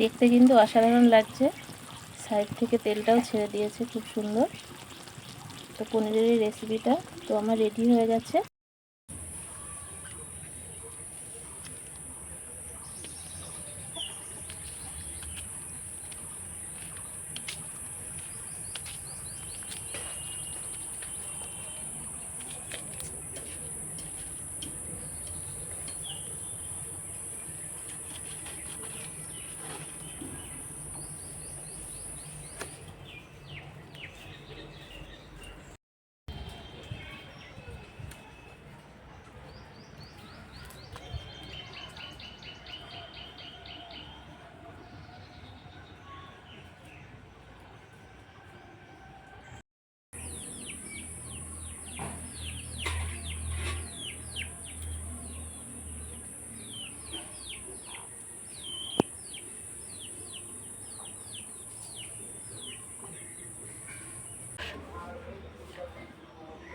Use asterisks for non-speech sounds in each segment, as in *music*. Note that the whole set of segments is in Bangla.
দেখতে কিন্তু অসাধারণ লাগছে। সাইড থেকে তেলটাও ছেড়ে দিয়েছে, খুব সুন্দর। তো পনিরের রেসিপিটা তো আমার রেডি হয়ে গেছে।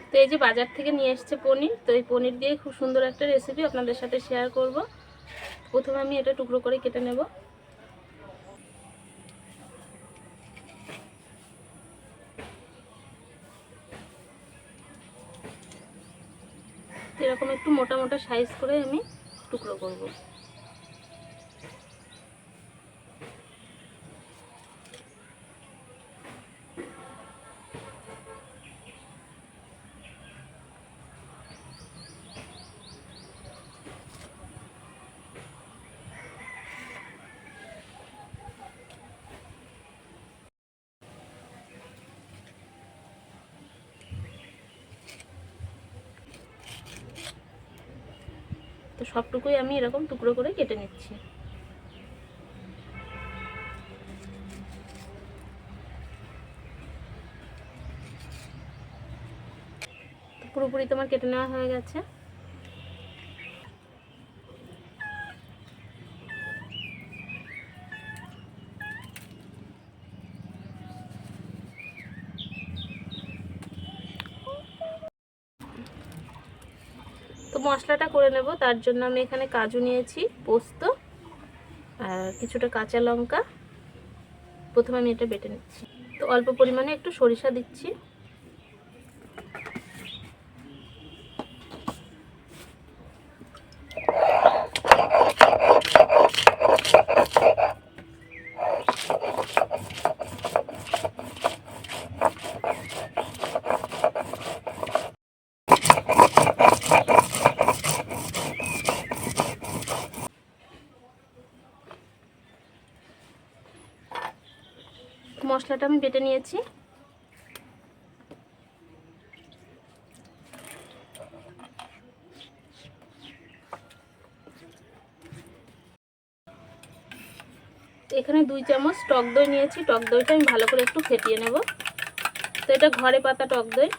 তো এই যে বাজার থেকে নিয়ে এসেছে পনির, তো এই পনির দিয়ে খুব সুন্দর একটা রেসিপি আপনাদের সাথে শেয়ার করব। প্রথমে আমি এটা টুকরো করে কেটে নেব। এরকম একটু মোটা মোটা সাইজ করে আমি টুকরো করব। তো সবটুকুই আমি এরকম টুকরো করে কেটে নিচ্ছি। পুরোপুরি তোমার কেটে নেওয়া হয়ে গেছে। মশলাটা করে নেব। তার জন্য আমি এখানে কাজু নিয়েছি, পোস্ত আর কিছুটা কাঁচা লঙ্কা। প্রথমে আমি এটা বেটে নিচ্ছি। তো অল্প পরিমাণে একটু সরিষা দিচ্ছি। মশলাটা আমি বেটে নিয়েছি। এখানে দুই চামচ টক দই নিয়েছি। টক দইটা আমি ভালো করে একটু ফেটিয়ে নেব। তো এটা ঘরে পাতা টক দই।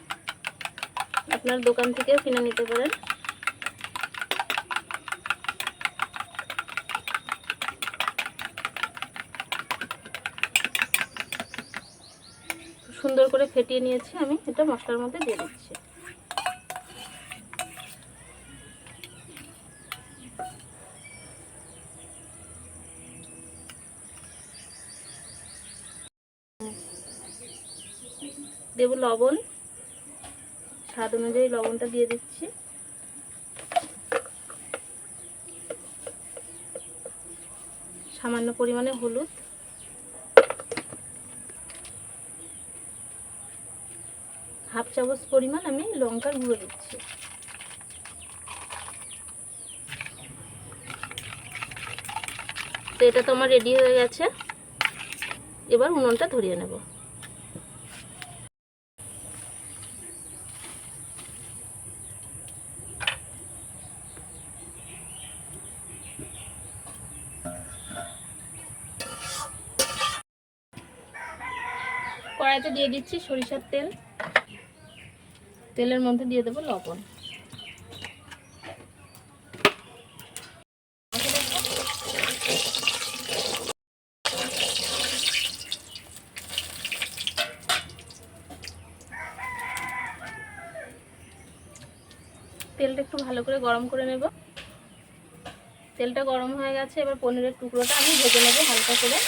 আপনার দোকান থেকেও কিনে নিতে পারেন। সুন্দর করে ফেটিয়ে নিয়েছি, আমি এটা মশলার মধ্যে দিয়ে দিচ্ছি। দেব লবণ, স্বাদ অনুযায়ী লবণটা দিয়ে দিচ্ছি। সামান্য পরিমাণে হলুদ। চামচ পরিমাণ আমি লঙ্কার গুঁড়ো দিচ্ছি। তো এটা তো আমার রেডি হয়ে গেছে। এবার উনুনটা ধরিয়ে নেব। কড়াইতে দিয়ে দিচ্ছি সরিষার তেল। তেলের মধ্যে দিয়ে দেবো লবণ। তেলটা একটু ভালো করে গরম করে নেব। তেলটা গরম হয়ে গেছে, এবার পনিরের টুকরোটা আমি ভেজে নেব হালকা করে।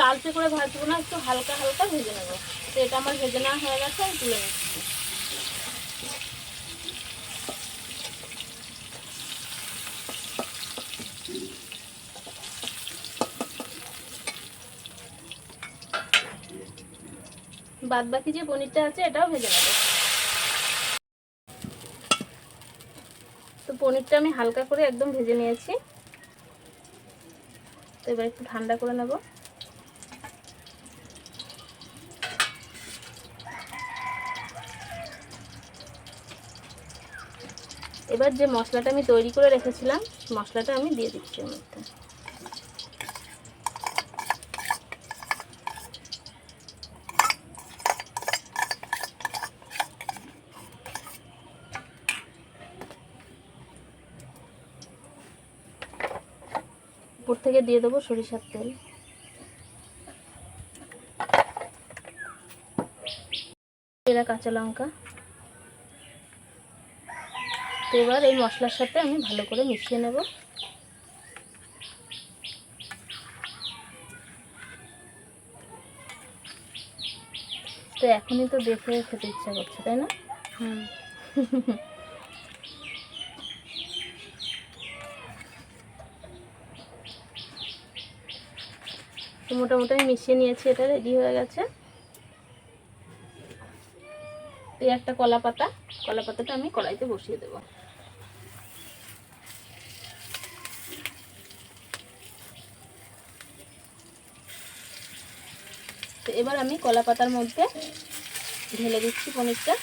লালচে করে ভাজবো না, একটু হালকা হালকা ভেজে নেব। তো এটা আমার ভেজে নেওয়া হয়ে গেছে, আমি তুলে নিচ্ছি। বাদ বাকি যে পনিরটা আছে, এটাও ভেজে নেব। তো পনিরটা আমি হালকা করে একদম ভেজে নিয়েছি। তো এবার একটু ঠান্ডা করে নেব। এবার যে মশলাটা আমি তৈরি করে রেখেছিলাম, মশলাটা আমি দিয়ে দিচ্ছি এর মধ্যে। উপর থেকে দিয়ে দেবো সরিষার তেল। এরা কাঁচা লঙ্কা। তো এবার এই মশলার সাথে আমি ভালো করে মিশিয়ে নেব। তো এখনই তো দেখে খেতে ইচ্ছা করছে তাই না? হুম। *laughs* তো মোটামুটি আমি মিশিয়ে নিয়েছি এটা রেডি হয়ে গেছে। এই একটা কলা পাতা কলা পাতাটা আমি কড়াইতে বসিয়ে দেবো। এবার আমি কলা পাতার মধ্যে ঢেলে দিচ্ছি পনিরটা।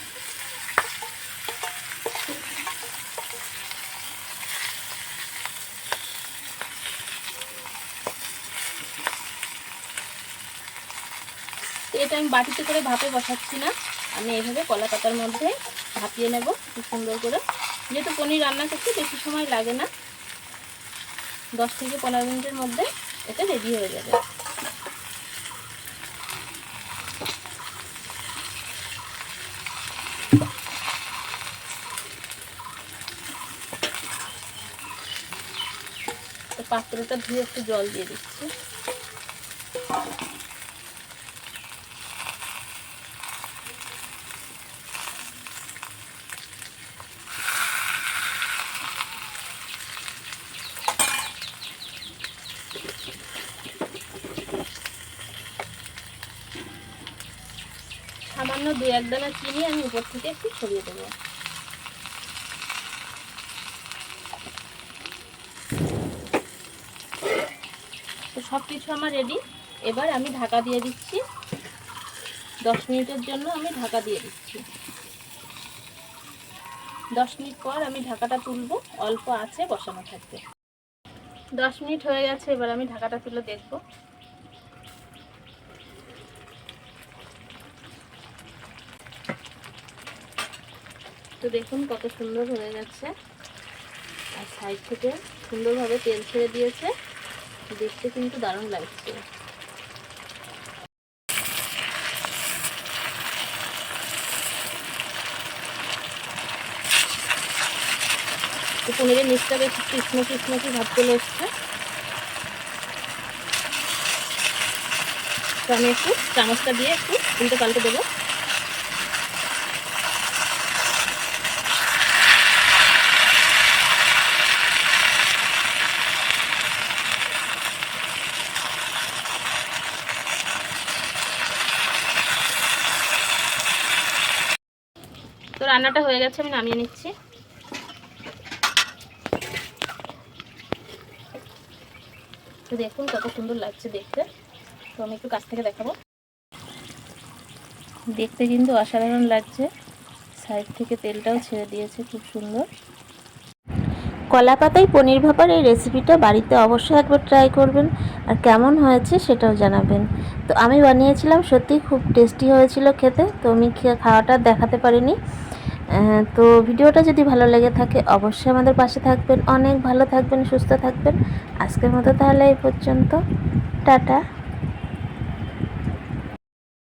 এটা আমি বাটিতে করে ভাপে বসাচ্ছি না। আমি এইভাবে কলা পাতার মধ্যে ভাপিয়ে নেব খুব সুন্দর করে। যেহেতু পনির রান্না করতে বেশি সময় লাগে না, দশ থেকে পনেরো মিনিটের মধ্যে এটা রেডি হয়ে যাবে। পাত্রটা ধুয়ে একটু জল দিয়ে দিচ্ছি। সামান্য দু এক দানা চিনি আমি উপর থেকে একটু ছড়িয়ে দেবো। তো সব কিছু আমার রেডি এবার আমি ঢাকা দিয়ে দিচ্ছি। দশ মিনিটের জন্য আমি ঢাকা দিয়ে দিচ্ছি। দশ মিনিট পর আমি ঢাকাটা তুলবো। অল্প আছে, বসানো থাকবে। দশ মিনিট হয়ে গেছে, এবার আমি ঢাকাটা তুলে দেখব। তো দেখুন কত সুন্দর হয়ে গেছে। আর সাইড থেকে সুন্দরভাবে তেল ছেড়ে দিয়েছে। দেখতে কিন্তু দারুণ লাগছে। পনিরের নিচটা বেশ কৃষ্ণ কৃষ্ণ কি ভাব চলে এসছে। আমি একটু চামচটা দিয়ে একটু উল্টে পাল্টে দেবো। রান্নাটা হয়ে গেছে, আমি নামিয়ে নিচ্ছি। তো দেখুন কত সুন্দর লাগছে দেখতে। তো আমি একটু কাছ থেকে দেখাবো। দেখতে কিন্তু অসাধারণ লাগছে। সাইড থেকে তেলটাও ছেড়ে দিয়েছে, খুব সুন্দর। কলা পাতায় পনির ভাপার এই রেসিপিটা বাড়িতে অবশ্যই একবার ট্রাই করবেন। আর কেমন হয়েছে সেটাও জানাবেন। তো আমি বানিয়েছিলাম সত্যি খুব টেস্টি হয়েছিল খেতে। তো আমি খাওয়াটা দেখাতে পারিনি। তো ভিডিওটা যদি ভালো লেগে থাকে, অবশ্যই আমাদের পাশে থাকবেন। অনেক ভালো থাকবেন, সুস্থ থাকবেন। আজকের মতো তাহলে এই পর্যন্ত। টাটা।